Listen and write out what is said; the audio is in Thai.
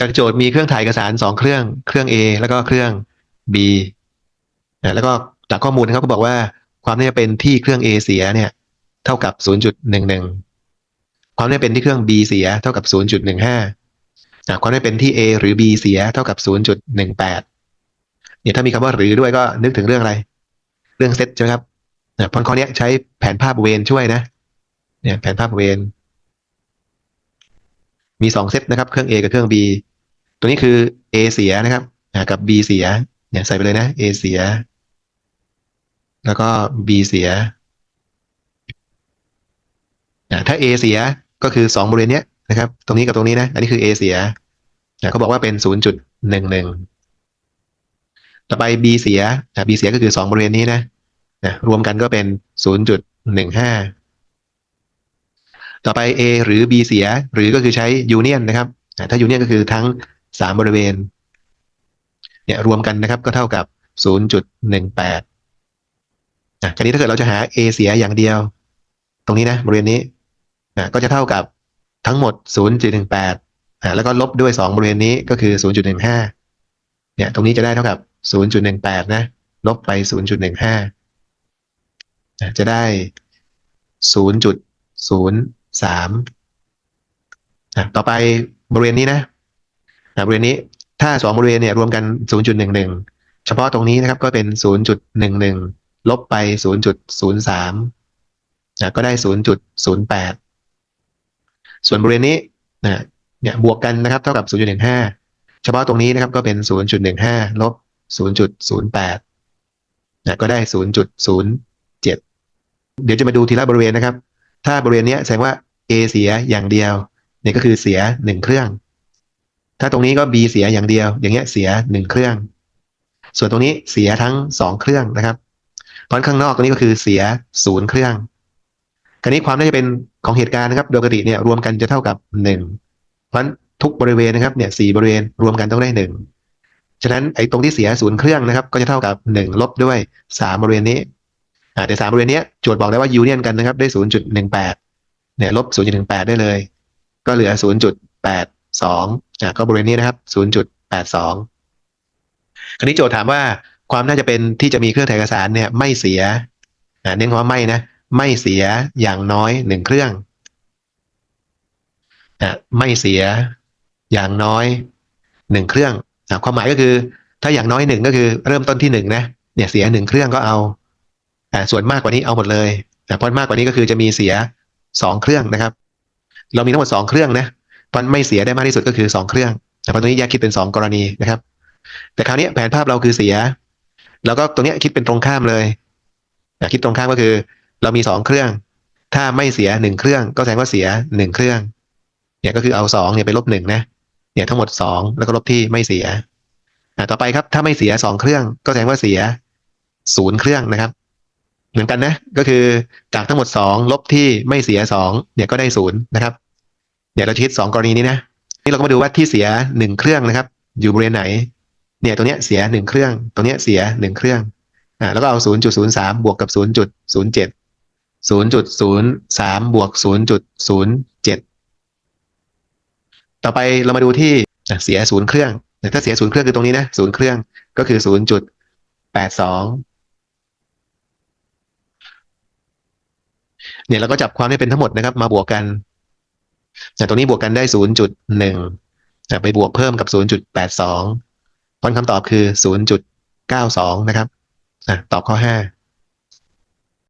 จากโจทย์มีเครื่องถ่ายเอกสารสองเครื่องเครื่อง A แล้วก็เครื่อง B นะแล้วก็จากข้อมูลนะครับก็บอกว่าความน่าจะเป็นที่เครื่อง A เสียเนี่ย เท่ากับ 0.11 ความน่าเป็นที่เครื่อง B เสียเท่ากับ 0.15นะความน่าเป็นที่ A หรือ B เสียเท่ากับ 0.18 เนี่ยถ้ามีคำว่าหรือด้วยก็นึกถึงเรื่องอะไร เรื่องเซตใช่ไหมครับนะเพราะข้อนี้ใช้แผนภาพเวนช่วยนะ เนี่ยแผนภาพเวนมีสองเซตนะครับ เครื่อง A กับเครื่อง B ตัวนี้คือ A เสียนะครับกับ B เสีย เนี่ยใส่ไปเลยนะ A เสีย แล้วก็ B เสีย ถ้า A เสียก็คือสองบริเวณเนี้ยนะครับ ตรงนี้กับตรงนี้นะ อันนี้คือ A เสียเขาบอกว่าเป็นศูนย์จุดหนึ่งหนึ่งต่อไป B เสียอ่า B เสียก็คือสองบริเวณนี้นะนะรวมกันก็เป็นศูนย์จุดหนึ่งห้าต่อไป A หรือ B เสีย หรือก็คือใช้ยูเนียนนะครับ ถ้ายูเนียนก็คือทั้ง สามบริเวณเนี่ยรวมกันนะครับก็เท่ากับ 0.18อะคราวนี้ถ้าเกิดเราจะหา A เสียอย่างเดียว ตรงนี้นะบริเวณนี้อะก็จะเท่ากับทั้งหมด 0.18อะแล้วก็ลบด้วยสองบริเวณนี้ก็คือ 0.15เนี่ยตรงนี้จะได้เท่ากับ 0.18 นะ ลบไป 0.15อะจะได้ 0.03อะต่อไปบริเวณนี้นะ บริเวณนี้ถ้าสองบริเวณเนี่ยรวมกัน 0.11 เฉพาะตรงนี้นะครับก็เป็น 0.11 ลบไป 0.03นะก็ได้ 0.08 ส่วนบริเวณนี้นะเนี่ยบวกกันนะครับเท่ากับ 0.15 เฉพาะตรงนี้นะครับก็เป็น 0.15 ลบ 0.08นะก็ได้ 0.07 เดี๋ยวจะมาดูทีละบริเวณนะครับ ถ้าบริเวณนี้แสดงว่า A เสียอย่างเดียวเนี่ยก็คือเสียหนึ่งเครื่อง ถ้าตรงนี้ก็ B เสียอย่างเดียว อย่างเงี้ยเสียหนึ่งเครื่อง ส่วนตรงนี้เสียทั้งสองเครื่องนะครับเพราะข้างนอกตรงนี้ก็คือเสียศูนย์เครื่องคราวนี้ความน่าจะเป็นของเหตุการณ์นะครับ โดยปกติเนี่ยรวมกันจะเท่ากับหนึ่งเพราะฉะนั้นทุกบริเวณนะครับเนี่ยสี่บริเวณรวมกันต้องได้หนึ่งฉะนั้นไอ้ตรงที่เสียศูนย์เครื่องนะครับ ก็จะเท่ากับหนึ่งลบด้วยสามบริเวณนี้อ่าแต่สามบริเวณนี้โจทย์บอกได้ว่ายูเนียนกันนะครับได้ศูนย์จุดหนึ่งแปดเนี่ยลบศูนย์จุดหนึ่งแปดได้เลย ก็เหลือศูนย์จุดแปด สองอ่าก็บริเวณนี้นะครับศูนย์จุดแปดสองคราวนี้โจทย์ถามว่าความน่าจะเป็นที่จะมีเครื่องถ่ายเอกสารเนี่ยไม่เสียอ่าเน้นคำว่าไม่นะ ไม่เสียอย่างน้อยหนึ่งเครื่องอะไม่เสียอย่างน้อยหนึ่งเครื่องอะความหมายก็คือ ถ้าอย่างน้อยหนึ่งก็คือเริ่มต้นที่หนึ่งนะเนี่ยเสียหนึ่งเครื่องก็เอาอ่ส่วนมากกว่านี้เอาหมดเลยอะพราะมากกว่านี้ก็คือจะมีเสียสองเครื่องนะครับ เรามีทั้งหมดสองเครื่องนะ เพราะไม่เสียได้มากที่สุดก็คือสองเครื่องแต่เพราะตรงนี้แยกคิดเป็นสองกรณีนะครับ แต่คราวนี้แผนภาพเราคือเสีย แล้วก็ตรงนี้คิดเป็นตรงข้ามเลยคิดตรงข้ามก็คือ เรามีสองเครื่อง ถ้าไม่เสียหนึ่งเครื่อง ก็แสดงว่าเสียหนึ่งเครื่อง เนี่ยก็คือเอาสองเนี่ยไปลบหนึ่งนะเนี่ยทั้งหมดสองแล้วก็ลบที่ไม่เสียต่อไปครับถ้าไม่เสียสองเครื่อง ก็แสดงว่าเสียศูนย์เครื่องนะครับ เหมือนกันนะ ก็คือจากทั้งหมดสองลบที่ไม่เสียสองเนี่ยก็ได้ศูนย์นะครับ เดี๋ยวเราคิดสองกรณีนี้นะนี่เราก็มาดูว่าที่เสียหนึ่งเครื่องนะครับ อยู่บริเวณไหน เนี่ยตัวเนี้ยเสียหนึ่งเครื่องตัวเนี้ยเสียหนึ่งเครื่องอ่าแล้วก็เอาศูนย์จุดศูนย์สามบวกกับศูนย์จุดศูนย์เจ็ดศูนย์จุดศูนย์สามบวกศูนย์จุดศูนย์เจ็ดต่อไปเรามาดูที่เสียศูนย์เครื่องถ้าเสียศูนย์เครื่องคือตรงนี้นะศูนย์เครื่องก็คือศูนย์จุดแปดสองเนี่ยเราก็จับความได้เป็นทั้งหมดนะครับ มาบวกกัน แต่ตรงนี้บวกกันได้ศูนย์จุดหนึ่งไปบวกเพิ่มกับศูนย์จุดแปดสองผลคำตอบคือศูนย์จุดเก้าสองนะครับอะตอบข้อห้า